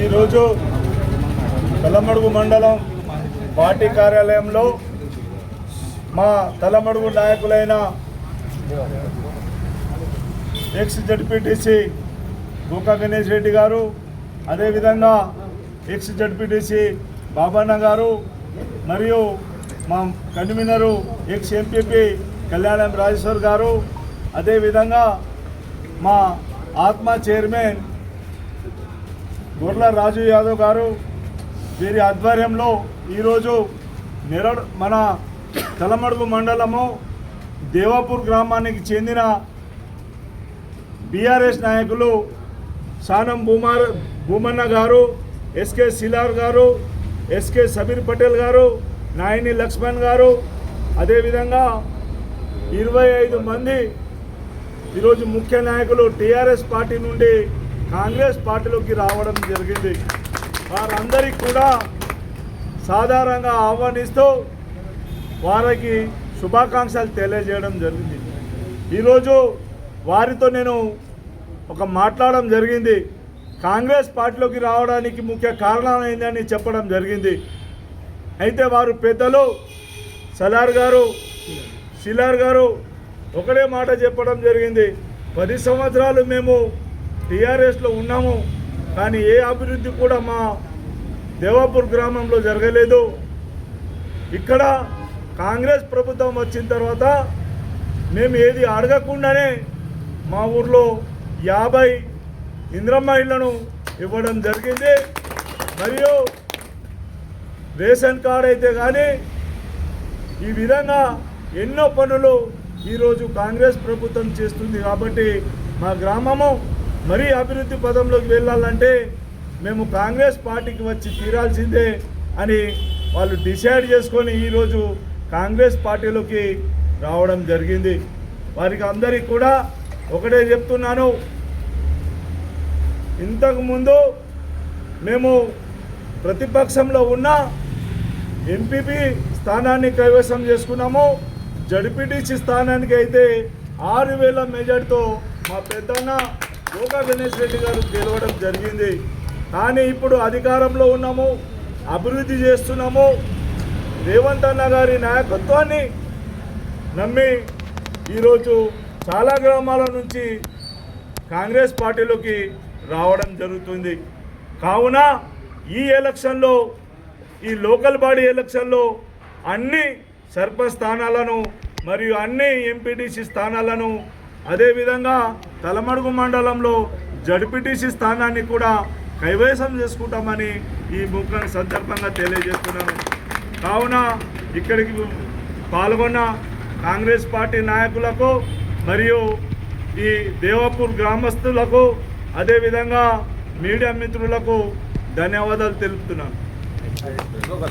ఈరోజు తలమడుగు మండలం పార్టీ కార్యాలయంలో మా తలమడుగు నాయకులైన ఎక్స్ జడ్పీటీసీ గోకా గణేష్ రెడ్డి గారు అదేవిధంగా ఎక్స్ జడ్పీటీసీ బాబన్న గారు మరియు మా కన్వీనరు ఎక్స్ ఎంపీపీ కళ్యాణం రాజేశ్వర్ గారు అదేవిధంగా మా ఆత్మ చైర్మన్ గుర్ల రాజు యాదవ్ గారు వీరి ఆధ్వర్యంలో ఈరోజు నిర మన తలమడుగు మండలము దేవాపూర్ గ్రామానికి చెందిన బీఆర్ఎస్ నాయకులు సానం భూమార్ భూమన్న గారు ఎస్కే సిలార్ గారు ఎస్కే సబీర్ పటేల్ గారు నాయని లక్ష్మణ్ గారు అదేవిధంగా ఇరవై ఐదు మంది ఈరోజు ముఖ్య నాయకులు టీఆర్ఎస్ పార్టీ నుండి కాంగ్రెస్ పార్టీలోకి రావడం జరిగింది. వారందరికీ కూడా సాధారణంగా ఆహ్వానిస్తూ వారికి శుభాకాంక్షలు తెలియజేయడం జరిగింది. ఈరోజు వారితో నేను ఒక మాట్లాడడం జరిగింది. కాంగ్రెస్ పార్టీలోకి రావడానికి ముఖ్య కారణం ఏందని చెప్పడం జరిగింది. అయితే వారు పెద్దలు సలార్ గారు షిలార్ గారు ఒకటే మాట చెప్పడం జరిగింది. పది సంవత్సరాలు మేము టీఆర్ఎస్లో ఉన్నాము కానీ ఏ అభివృద్ధి కూడా మా దేవాపూర్ గ్రామంలో జరగలేదు. ఇక్కడ కాంగ్రెస్ ప్రభుత్వం వచ్చిన తర్వాత మేము ఏది అడగకుండానే మా ఊర్లో యాభై ఇంద్రమ్మ ఇళ్ళను ఇవ్వడం జరిగింది. మరియు రేషన్ కార్డ్ అయితే కానీ ఈ విధంగా ఎన్నో పనులు ఈరోజు కాంగ్రెస్ ప్రభుత్వం చేస్తుంది కాబట్టి మా గ్రామము మరీ అభివృద్ధి పదంలోకి వెళ్ళాలంటే మేము కాంగ్రెస్ పార్టీకి వచ్చి తీరాల్సిందే అని వాళ్ళు డిసైడ్ చేసుకొని ఈరోజు కాంగ్రెస్ పార్టీలోకి రావడం జరిగింది. వారికి అందరికీ కూడా ఒకటే చెప్తున్నాను. ఇంతకుముందు మేము ప్రతిపక్షంలో ఉన్న ఎంపీపీ స్థానాన్ని కైవసం చేసుకున్నాము. జడ్పీటీసీ స్థానానికి అయితే ఆరు వేల మెజార్టీతో మా పెద్దన్న యోగా గణేష్ రెడ్డి గారు గెలవడం జరిగింది. కానీ ఇప్పుడు అధికారంలో ఉన్నాము అభివృద్ధి చేస్తున్నాము. రేవంత్ అన్న గారి నాయకత్వాన్ని నమ్మి ఈరోజు చాలా గ్రామాల నుంచి కాంగ్రెస్ పార్టీలోకి రావడం జరుగుతుంది. కావున ఈ ఎలక్షన్లో ఈ లోకల్ బాడీ ఎలక్షన్లో అన్ని సర్పంచ్ స్థానాలను మరియు అన్ని ఎంపీటీసీ స్థానాలను అదేవిధంగా తలమడుగు మండలంలో జడ్పీటీసీ స్థానాన్ని కూడా కైవసం చేసుకుంటామని ఈ ముఖ్య సందర్భంగా తెలియజేస్తున్నాను. కావున ఇక్కడికి పాల్గొన్న కాంగ్రెస్ పార్టీ నాయకులకు మరియు ఈ దేవాపూర్ గ్రామస్తులకు అదేవిధంగా మీడియా మిత్రులకు ధన్యవాదాలు తెలుపుతున్నాను.